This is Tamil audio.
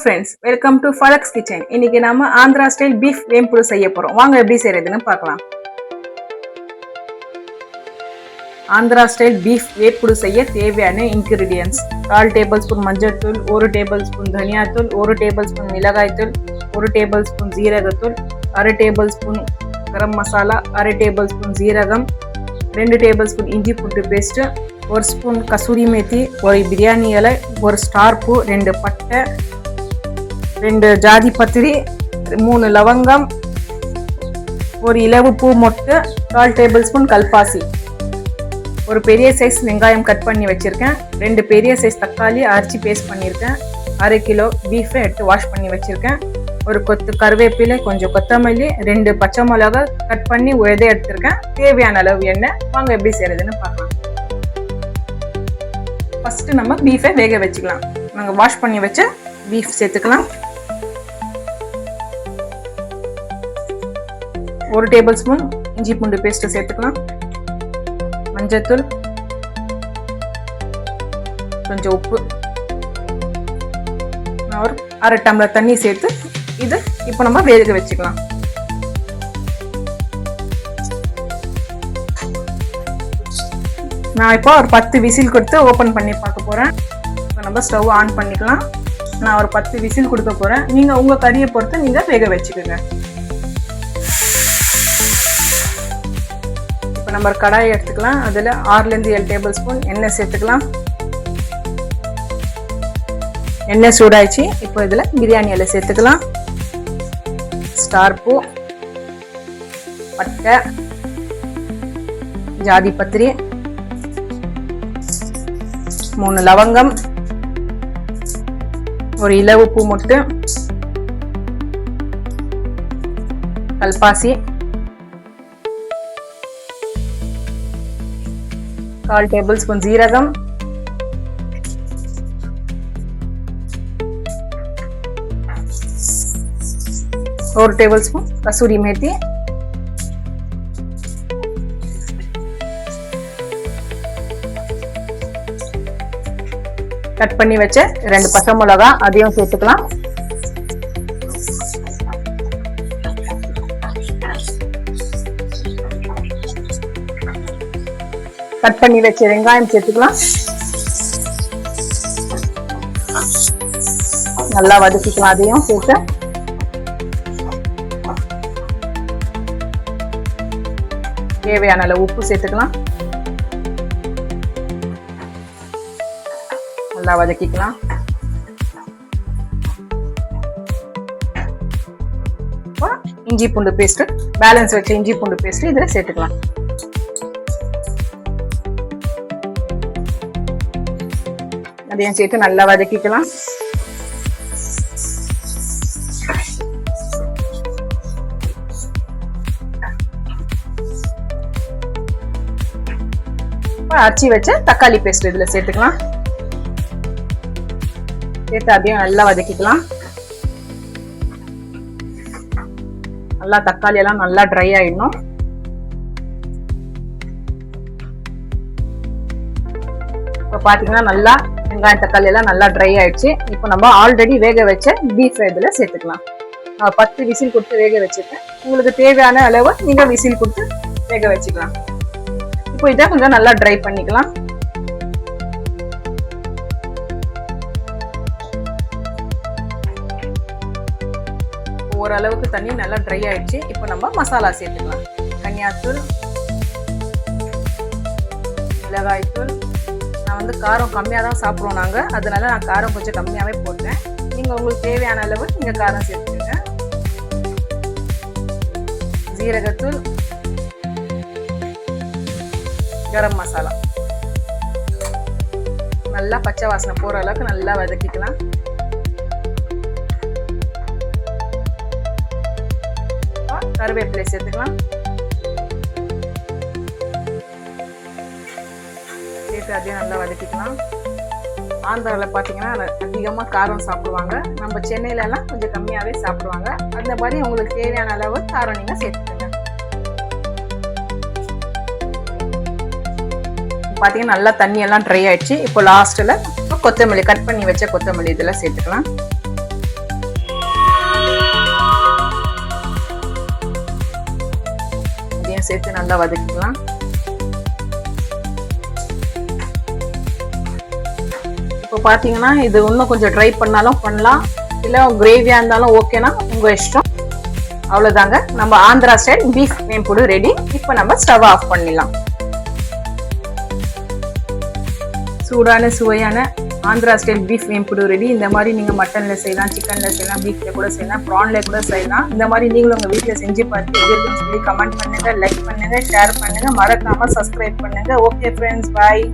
Friends welcome to flax kitchen இன்னைக்கு நாம ஆந்திரா ஸ்டைல் பீஃப் வேம்புடு செய்ய போறோம். வாங்க எப்படி செய்யறதுன்னு பார்க்கலாம். ஆந்திரா ஸ்டைல் பீஃப் வேப்புடு செய்ய தேவையான இன்கிரீடியன்ஸ் கால் டேபிள் ஸ்பூன் மஞ்சள் தூள் ஒரு டேபிள் ஸ்பூன் தனியாத்தூள் ஒரு டேபிள் ஸ்பூன் மிளகாய்த்தூள் ஒரு டேபிள் ஸ்பூன் ஜீரகத்தூள் அரை டேபிள் ஸ்பூன் கரம் மசாலா அரை டேபிள் ஸ்பூன் ஜீரகம் ரெண்டு டேபிள் ஸ்பூன் இஞ்சி பூண்டு பேஸ்ட்டு ஒரு ஸ்பூன் கசூரி மேத்தி ஒரு பிரியாணி இலை ஒரு ஸ்டார் பூ ரெண்டு பட்டை ரெண்டு ஜாதி பத்திரி மூணு லவங்கம் ஒரு இலவு பூ மொட்டு கால் டேபிள் ஸ்பூன் கல்பாசி. ஒரு பெரிய சைஸ் வெங்காயம் கட் பண்ணி வச்சுருக்கேன். ரெண்டு பெரிய சைஸ் தக்காளி அரைச்சி பேஸ்ட் பண்ணியிருக்கேன் அரை கிலோ பீஃபை எடுத்து வாஷ் பண்ணி வச்சுருக்கேன். ஒரு கொத்து கருவேப்பிலை கொஞ்சம் கொத்தமல்லி ரெண்டு பச்சை மிளகா கட் பண்ணி உத எடுத்திருக்கேன். தேவையான அளவு எண்ணெய். வாங்க எப்படி செய்கிறதுன்னு பார்க்கலாம். ஃபஸ்ட்டு நம்ம பீஃபை வேக வச்சுக்கலாம். நாங்கள் வாஷ் பண்ணி வச்ச பீஃப் சேர்த்துக்கலாம். ஒரு டேபிள் ஸ்பூன் இஞ்சி பூண்டு பேஸ்ட்டு சேர்த்துக்கலாம். மஞ்சத்தூள் கொஞ்சம் உப்பு. ஒரு அரை டம்ளர் தண்ணி சேர்த்து இது இப்போ நம்ம வேக வச்சுக்கலாம். நான் இப்போ ஒரு பத்து விசில் கொடுத்து ஓப்பன் பண்ணி பார்க்க போகிறேன் இப்போ நம்ம ஸ்டவ் ஆன் பண்ணிக்கலாம். நான் ஒரு பத்து விசில் கொடுக்க போகிறேன் நீங்கள் உங்கள் கறியை பொறுத்து நீங்கள் வேக வச்சுக்கோங்க. இப்போ நம்ம கடாயை எடுத்துக்கலாம். அதில் ஆறுலேருந்து ஏழு டேபிள் ஸ்பூன் எண்ணெய் சேர்த்துக்கலாம். எண்ணெய் சூடாயிடுச்சு. இப்போ இதில் பிரியாணி இலை சேர்த்துக்கலாம். ஸ்டார் பூ பட்டை ஜாதி பத்திரி மூணு லவங்கம் ஒரு இலவு பூ மொட்டு கல்பாசி கால் டேபிள் ஸ்பூன் ஜீரகம் ஒரு table spoon kasuri methi. Cut பண்ணி வச்ச ரெண்டு பச்சை மிளகா அதையும் சேர்த்துக்கலாம். கட் பண்ணி வச்ச வெங்காயம் சேர்த்துக்கலாம். நல்லா வதக்கிக்கலாம் அதையும் சேர்த்து தேவையான அளவு உப்பு சேர்த்துக்கலாம். நல்லா வதக்கிக்கலாம். இஞ்சி பூண்டு பேஸ்ட் பேலன்ஸ் வச்ச இஞ்சி பூண்டு பேஸ்ட் இதில் சேர்த்துக்கலாம். அதையும் சேர்த்து நல்லா வதக்கிக்கலாம். அரைச்சி வச்ச தக்காளி பேஸ்ட் இதில் சேர்த்துக்கலாம். சேர்த்து அதையும் நல்லா வதக்கிக்கலாம். நல்லா தக்காளி எல்லாம் நல்லா ட்ரை ஆயிடணும். இப்போ பார்த்தீங்கன்னா நல்லா வெங்காயம் தக்காளி எல்லாம் நல்லா ட்ரை ஆயிடுச்சு. இப்போ நம்ம ஆல்ரெடி வேக வச்ச பீஃப் இதில் சேர்த்துக்கலாம். நான் பத்து விசில் கொடுத்து வேக வச்சுருக்கேன். உங்களுக்கு தேவையான அளவு நீங்கள் விசில் கொடுத்து வேக வச்சுக்கலாம். இப்போ இதை கொஞ்சம் நல்லா ட்ரை பண்ணிக்கலாம். ஓரளவுக்கு தண்ணி நல்லா ட்ரை ஆயிடுச்சு. இப்போ நம்ம மசாலா சேர்த்துக்கலாம். கன்னியாத்தூள் மிளகாய்த்தூள் நான் வந்து காரம் கம்மியாக தான் சாப்பிடுவோம் நாங்கள் அதனால நான் காரம் கொஞ்சம் கம்மியாகவே போட்டேன். நீங்கள் உங்களுக்கு தேவையான அளவு நீங்கள் காரம் சேர்த்துக்கோங்க. ஜீரகத்தூள் கரம் மசாலா. நல்லா பச்சை வாசனை போகிற அளவுக்கு நல்லா வதக்கிக்கலாம். கருவேப்பிலை சேர்த்துக்கலாம். போட்டு அப்படியே நல்லா வதக்கிக்கலாம். ஆந்திராவில் பார்த்தீங்கன்னா அதிகமாக காரம் சாப்பிடுவாங்க. நம்ம சென்னையிலலாம் கொஞ்சம் கம்மியாகவே சாப்பிடுவாங்க. அந்த மாதிரி உங்களுக்கு தேவையான அளவு காரம் நீங்கள் சேர்த்துக்கோங்க. பார்த்தீங்கன்னா நல்லா தண்ணியெல்லாம் ட்ரை ஆயிடுச்சு. இப்போ லாஸ்ட்டில் கொத்தமல்லி கட் பண்ணி வச்ச கொத்தமல்லி இதெல்லாம் சேர்த்துக்கலாம். இதையும் சேர்த்து நல்லா வதக்கிக்கலாம். இப்போ பார்த்தீங்கன்னா இது இன்னும் கொஞ்சம் ட்ரை பண்ணாலும் பண்ணலாம். இல்லை கிரேவியாக இருந்தாலும் ஓகேனா உங்கள் இஷ்டம். அவ்வளோதாங்க நம்ம ஆந்திரா ஸ்டைல் பீஃப் மேம்புடு ரெடி இப்போ நம்ம ஸ்டவ் ஆஃப் பண்ணிடலாம். சூடான சுவையான ஆந்திரா ஸ்டைல் பீஃப் மேம்புடு ரெடி இந்த மாதிரி நீங்கள் மட்டனில் செய்யலாம் சிக்கனில் செய்யலாம் பீஃபில் கூட செய்யலாம் ப்ரானில் கூட செய்யலாம். இந்த மாதிரி நீங்களும் உங்கள் வீட்டில் செஞ்சு பார்த்து எப்படி சொல்லி கமெண்ட் பண்ணுங்கள் லைக் பண்ணுங்கள் ஷேர் பண்ணுங்கள் மறக்காமல் சப்ஸ்கிரைப் பண்ணுங்கள் ஓகே ஃப்ரெண்ட்ஸ் பாய்